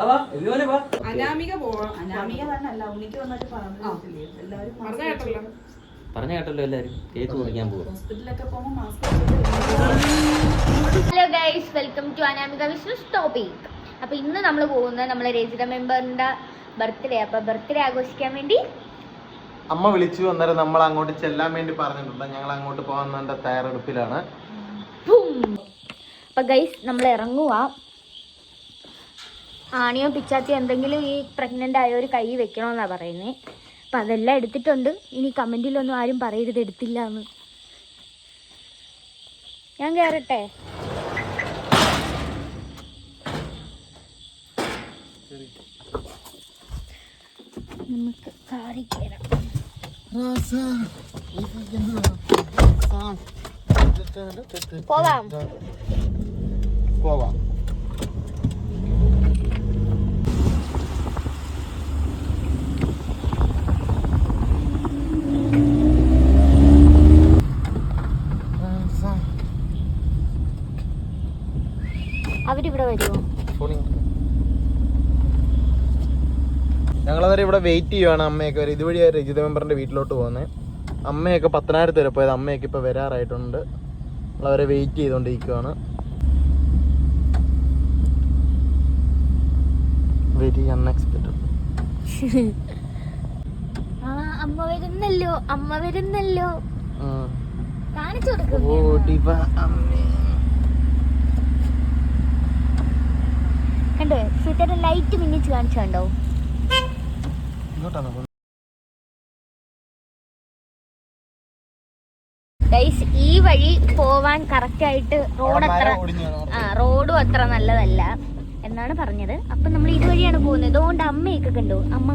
അനാമിക പോവാം അനാമിക ഉണ്ണിക്ക് വന്നിട്ട് എല്ലാവരും പറഞ്ഞ കേട്ടല്ലോ. പറഞ്ഞ കേട്ടല്ലോ എല്ലാരും. കേക്ക് മുറിക്കാൻ പോകും ഹോസ്പിറ്റലൊക്കെ പോകുമ്പോൾ mask hello guys welcome to Anamika business topic. അപ്പൊ ഇന്ന് നമ്മൾ പോകുന്നത് നമ്മളെ രചിത മെമ്പറിന്റെ ബർത്ത്ഡേ. അപ്പൊ ബർത്ത്ഡേ ആഘോഷിക്കാൻ വേണ്ടി അമ്മ വിളിച്ചു അന്നേരം നമ്മൾ അങ്ങോട്ട് ചെല്ലാൻ വേണ്ടി പറഞ്ഞിട്ടുണ്ട്. ഞങ്ങൾ അങ്ങോട്ട് പോകാൻ തയ്യാറെടുപ്പിലാണ്. അപ്പൊ ഗൈസ് നമ്മൾ ഇറങ്ങുക ആണിയോ പിച്ചാത്തിയോ എന്തെങ്കിലും ഈ പ്രഗ്നന്റ് ആയ ഒരു കൈ വെക്കണമെന്നാണ് പറയുന്നത് അപ്പം അതെല്ലാം എടുത്തിട്ടുണ്ട്. ഇനി കമന്റിലൊന്നും ആരും പറയരുത് എടുത്തില്ല എന്ന് ഞാൻ കയറട്ടെ നമുക്ക് കാറി കയറാം പോവാം പോവാം ഞങ്ങളന്നേരം ഇവിടെ വെയിറ്റ് ചെയ്യുവാണ് അമ്മയൊക്കെ. വരെ ഇതുവഴി രജിത മെമ്പറിന്റെ വീട്ടിലോട്ട് പോകുന്നത് അമ്മയൊക്കെ പത്തനായിരത്ത് വരെ പോയത് അമ്മയൊക്കെ ഇപ്പോൾ വരാറായിട്ടുണ്ട്. നമ്മളവരെ വെയിറ്റ് ചെയ്തുകൊണ്ടിരിക്കുവാണ് വെരി അൺഎക്സ്പെക്ടഡ് ആ അമ്മ വരുന്നല്ലോ അമ്മ വരുന്നല്ലോ. കാണിച്ചു കണ്ടോ? സീതയുടെ ലൈറ്റ് മിന്നിച്ച് കാണിച്ചു കണ്ടോ? പോകുന്നത്? ഗൈസ് ഈ വഴി പോവാൻ കറക്റ്റ് ആയിട്ട് റോഡ് അത്ര. ആ റോഡും അത്ര നല്ലതല്ല എന്നാണ് പറഞ്ഞത്. അപ്പൊ നമ്മൾ ഇതുവഴിയാണ് പോകുന്നത്. അതുകൊണ്ട് അമ്മയൊക്കെ കണ്ടു. അമ്മ.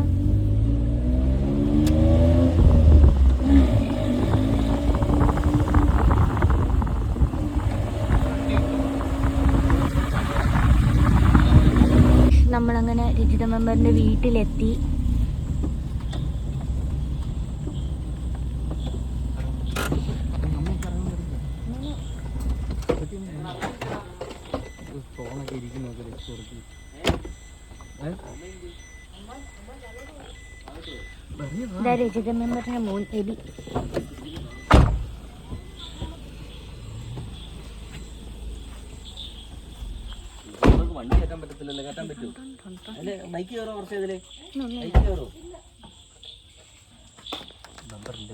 നമ്മളങ്ങനെ രജിത മെമ്പറിന്റെ വീട്ടിലെത്തി. രജിത മെമ്പറിന്റെ മോൻ എബി നമുക്ക് വണ്ടി കയറ്റാൻ പറ്റത്തില്ലല്ലോ കയറ്റാൻ പറ്റൂ അല്ലെ ബൈക്ക് കയറോ കുറച്ച് ഇതിൽ ബൈക്ക് കയറോ നമ്പറില്ല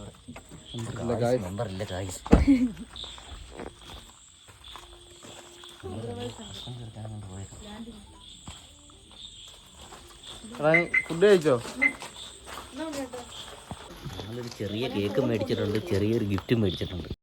ഇവിടെ നമ്പറില്ല കായ്സ് ചെറിയ കേക്ക് മേടിച്ചിട്ടുണ്ട് ചെറിയൊരു ഗിഫ്റ്റും മേടിച്ചിട്ടുണ്ട്.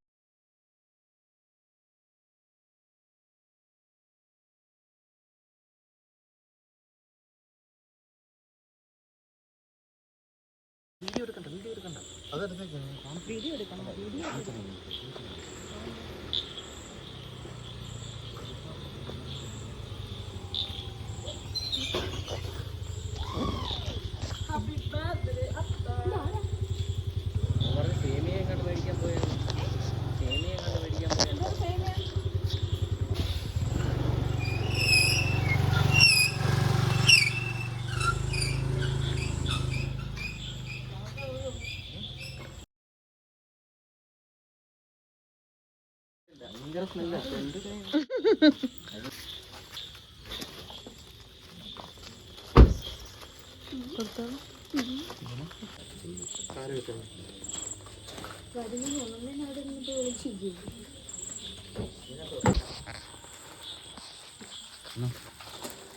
ഭയങ്കര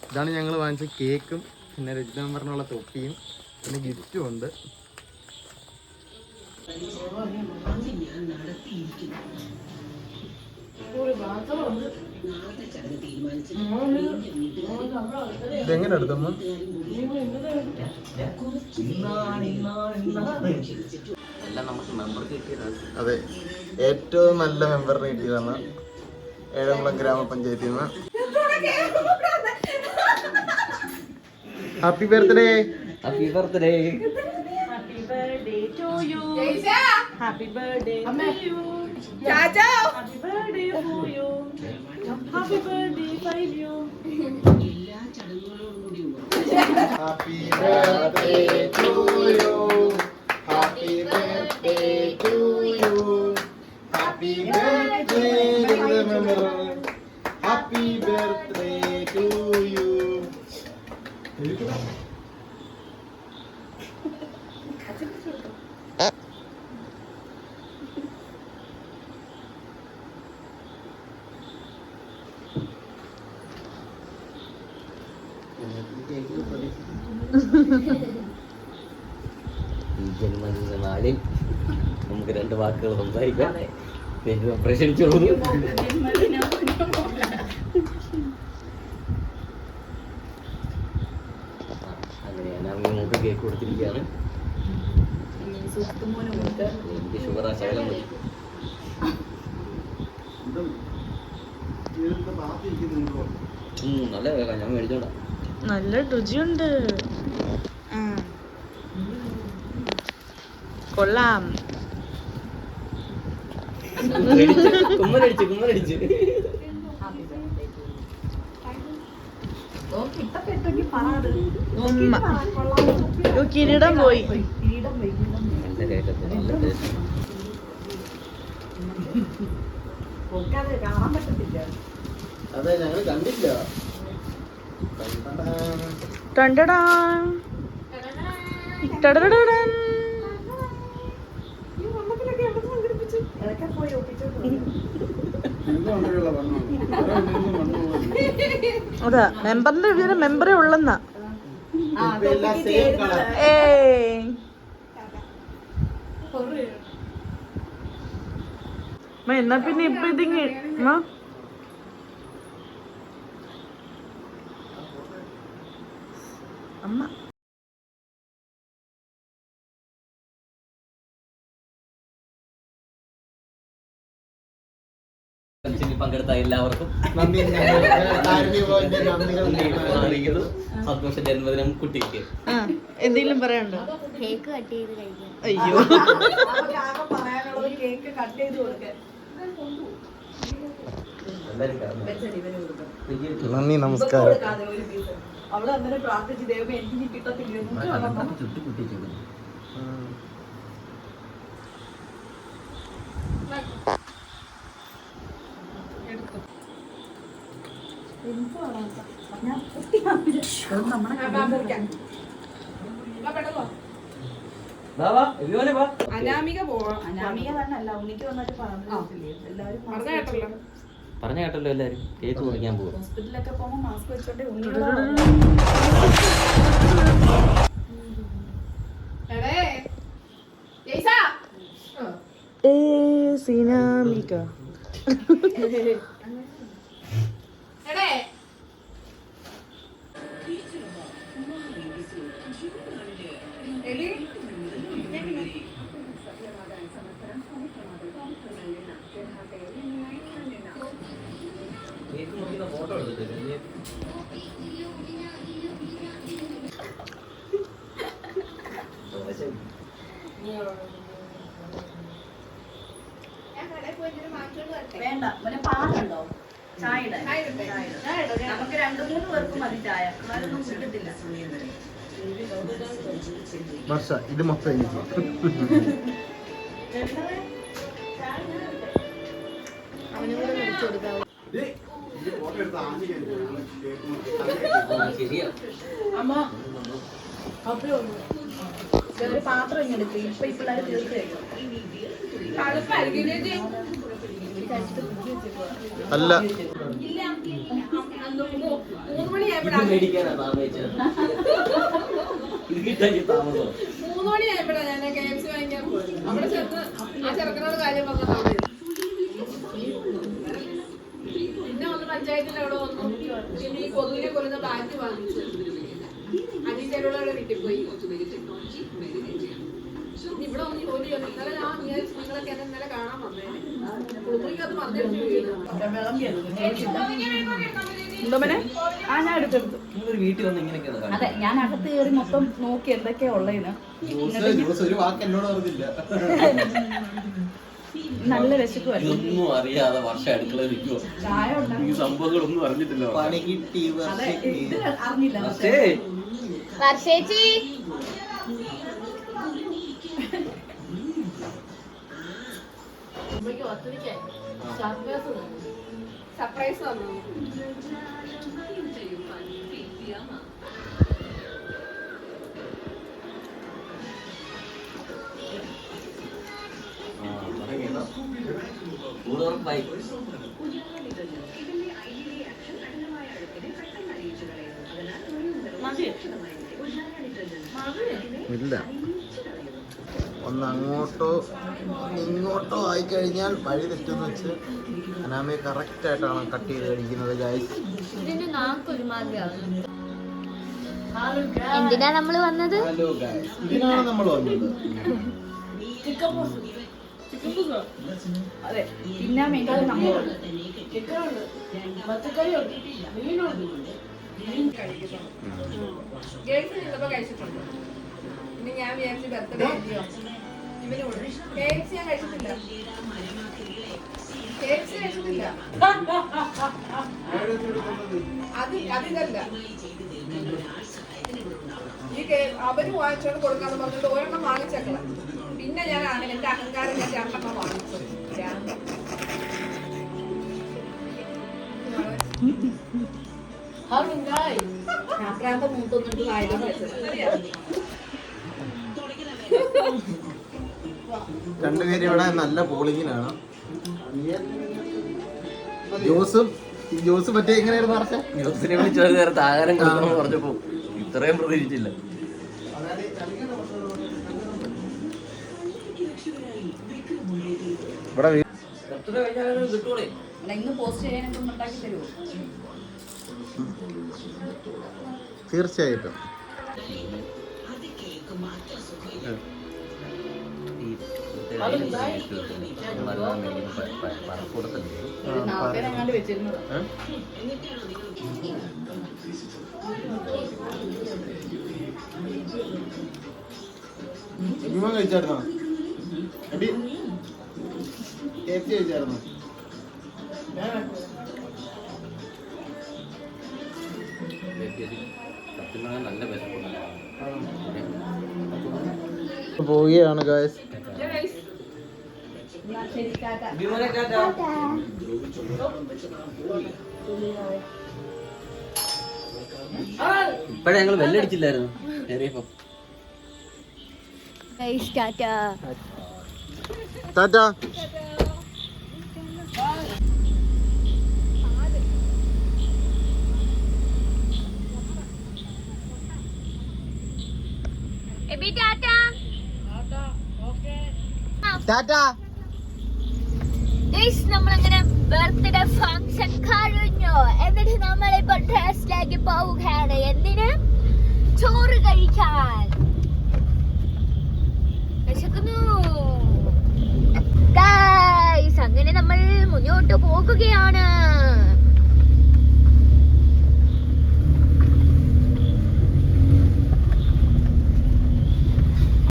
ഇതാണ് ഞങ്ങൾ വാങ്ങിച്ച കേക്കും പിന്നെ രജിത പറഞ്ഞുള്ള തൊപ്പിയും പിന്നെ ഗിഫ്റ്റും ഉണ്ട്. ഇതെങ്ങനെ എടുത്തമ്മ എല്ലാം നമുക്ക് മെമ്പർ കിട്ടിയതാണ് അതെ ഏറ്റവും നല്ല മെമ്പർ കിട്ടിയതാണ് ഏഴംകുളം ഗ്രാമപഞ്ചായത്തിൽ നിന്ന്. Happy birthday happy birthday happy birthday to you happy birthday to you ചാച്ചോ happy birthday to you happy birthday five you happy birthday to you happy birthday to you happy birthday member happy birthday to you നാളിൽ നമുക്ക് രണ്ട് വാക്കുകൾ സംസാരിക്കാം. പ്രശംസിച്ചോളൂ അങ്ങനെയാണ് അങ്ങോട്ട് cake കൊടുത്തിരിക്കുകയാണ്. എനിക്ക് sugar ആ ശകലം മതി. ഉം, നല്ല വേഗം ഞാൻ മേടിച്ചോണ്ടാ നല്ല രുചിയുണ്ട്. കൊള്ളാം ഉമ്മ. യ്യോ, കിരീടം പോയി കാണാൻ പറ്റത്തില്ല അതെ ഞങ്ങൾ കണ്ടില്ല. അതാ മെമ്പറിന്റെ വീട് മെമ്പറേ ഉള്ളെന്നാ. എന്നാ പിന്നെ ഇപ്പൊ ഇതിങ്ങ പങ്കെടുത്ത എല്ലാവർക്കും അറിയിക്കുന്നു സന്തോഷ ജന്മദിനം കുട്ടിക്ക്. എന്തെങ്കിലും പറയാനുണ്ടോ? കേക്ക് കട്ട് ചെയ്ത് കഴിക്കാം. അയ്യോ. കേക്ക് എല്ലാവരും കാരണം. നന്ദി നമസ്കാരം. അവൾ അന്നേരം പ്രാർത്ഥിച്ച് ദൈവം എനിക്ക് കിട്ടത്തില്ലെന്ന് അനാമിക പോവാം അനാമിക ഉണ്ണിക്ക് വന്നിട്ട് എല്ലാവരും പറഞ്ഞ കേട്ടല്ലോ. പറഞ്ഞ കേട്ടല്ലോ എല്ലാരും. കേക്ക് കുടിക്കാൻ പോകും ഹോസ്പിറ്റലിലൊക്കെ പോകുമ്പോൾ മാസ്ക് വെച്ചോണ്ട് സിനാമിക. വേണ്ട പിന്നെ പാലുണ്ടോ ചായ ഇടാൻ. ചായ ഇടാം. നമുക്ക് രണ്ടു മൂന്ന് പേർക്ക് മതി ചായ. അതൊന്നും കിട്ടത്തില്ല. വർഷ ഇത് മൊത്തം എനിക്ക് അമ്മ അപ്പഴേ ഒരു പാത്രം ഇങ്ങനെ എടുക്കും ഇപ്പൊ ഈ പിള്ളേർ തീർത്ത് കഴിക്കും അല്ല. മൂന്ന് മണിയായപ്പോഴാ ഇത് മേടിക്കാനാ താമസിച്ചത് ഇത് കിട്ടാൻ താമസം? മൂന്ന് മണിയായപ്പോഴാ ഞാൻ കെ എഫ് സി വാങ്ങിക്കാൻ പോയത്. അവിടെ ചെന്ന് ആ ചെറുക്കനോട് കാര്യം ഇരുന്നു. പിന്നെ ഒന്ന് പഞ്ചായത്തിൽ അവിടെ വന്നു? പിന്നെ ഈ കൊതുകിനെ കൊല്ലുന്ന ബാറ്റ് വാങ്ങിച്ചു. അനീച്ചയുടെ വീട്ടിൽ പോയി. ഇവിടെ ഒന്ന് ജോലി ഇന്നലെ ഞാൻ നിങ്ങളൊക്കെ എന്നെ ഇന്നലെ കാണാൻ വന്നേ. എന്തോമനെ? ആ ഞാൻ എടുത്തെടുത്തു. വീട്ടിൽ വന്ന് ഇങ്ങനെയൊക്കെയാണ് അതെ ഞാൻ അകത്ത് കയറി മൊത്തം നോക്കി എന്തൊക്കെയാ ഉള്ളതിന് ഒരു വാക്ക് എന്നോട് പറഞ്ഞില്ല. നല്ല വിശക്കുമായിരുന്നു ഇതൊന്നും അറിയാതെ വർഷം നിൽക്കുവോ? ഈ സംഭവങ്ങളൊന്നും അറിഞ്ഞിട്ടില്ല വർഷ. പണി കിട്ടി ഇത് അറിഞ്ഞില്ല വർഷേച്ചി. സർപ്രൈസ് തന്നു കൂടുതലുറപ്പായി ഇല്ല. ഒന്ന് അങ്ങോട്ടോ ഇങ്ങോട്ടോ ആയി കഴിഞ്ഞാൽ വഴി തെറ്റെന്ന് വെച്ച് അനാമയെ കറക്റ്റ് ആയിട്ടാണ് കട്ട് ചെയ്ത് കഴിക്കുന്നത് ഗായ്സ് എന്തിനാ നമ്മൾ വന്നത്? ഹലോ ഗായ്സ് ഇതിനാണ് നമ്മൾ വന്നത്. അതെ തിന്നാൻ വേണ്ടി നമ്മൾ പിന്നെ ഞാൻ വിചാരിച്ചു ബർത്ത്ഡേ അല്ലയോ ഇവന് കേക്ക്സ് ഞാൻ കഴിച്ചിട്ടില്ല കേക്ക്സ് കഴിച്ചിട്ടില്ല അത് അതിതല്ല ഈ കേ- അവർ വാങ്ങിച്ചോണ്ട് കൊടുക്കാന്ന് പറഞ്ഞിട്ട് ഒരെണ്ണം വാങ്ങിച്ചേക്കണം പിന്നെ ഞാൻ അങ്ങനെ എന്റെ അഹങ്കാരം ഞാൻ രണ്ടെണ്ണം വാങ്ങിച്ചു രണ്ട്. രാത്രാന്ത മൂത്തൊന്നിട്ട് വെച്ചത് രണ്ടുപേരും ഇവിടെ നല്ല പോളിങ്ങിലാണ് ജോസും ജോസ് മറ്റേ എങ്ങനെയായിരുന്നു പറഞ്ഞേ? ന്യൂസിനെ വിളിച്ചു നേരെ നേരത്തെ ആഹാരം കൊടുക്കണം പറഞ്ഞപ്പോ ഇത്രയും പ്രതീക്ഷിച്ചില്ല ഇവിടെ ഇന്ന് പോസ്റ്റ് ചെയ്യാനൊക്കെ ഉണ്ടാക്കി തരുമോ? തീർച്ചയായിട്ടും ഏ? വിമൻ കഴിച്ചായിരുന്നോ കഴിച്ചായിരുന്നോ സത്യം പറഞ്ഞാൽ നല്ല വിശപ്പുണ്ട്. പോവുകയാണ് ഗായസ് ഇപ്പഴേ ഞങ്ങൾ വെല്ലടിച്ചില്ലായിരുന്നു. കയറിയപ്പോ ടാറ്റാ ടാറ്റ എബി ടാറ്റാ ടാറ്റ നമ്മളങ്ങനെ ബർത്ത്ഡേ ഫംഗ്ഷൻ കഴിഞ്ഞു? എന്നിട്ട് നമ്മളിപ്പോ ഡ്രസ്സിലേക്ക് പോവുകയാണ്. എന്തിന്? ചോറ് കഴിക്കാൻ. വിശക്കുന്നു. അങ്ങനെ നമ്മൾ മുന്നോട്ട് പോകുകയാണ്.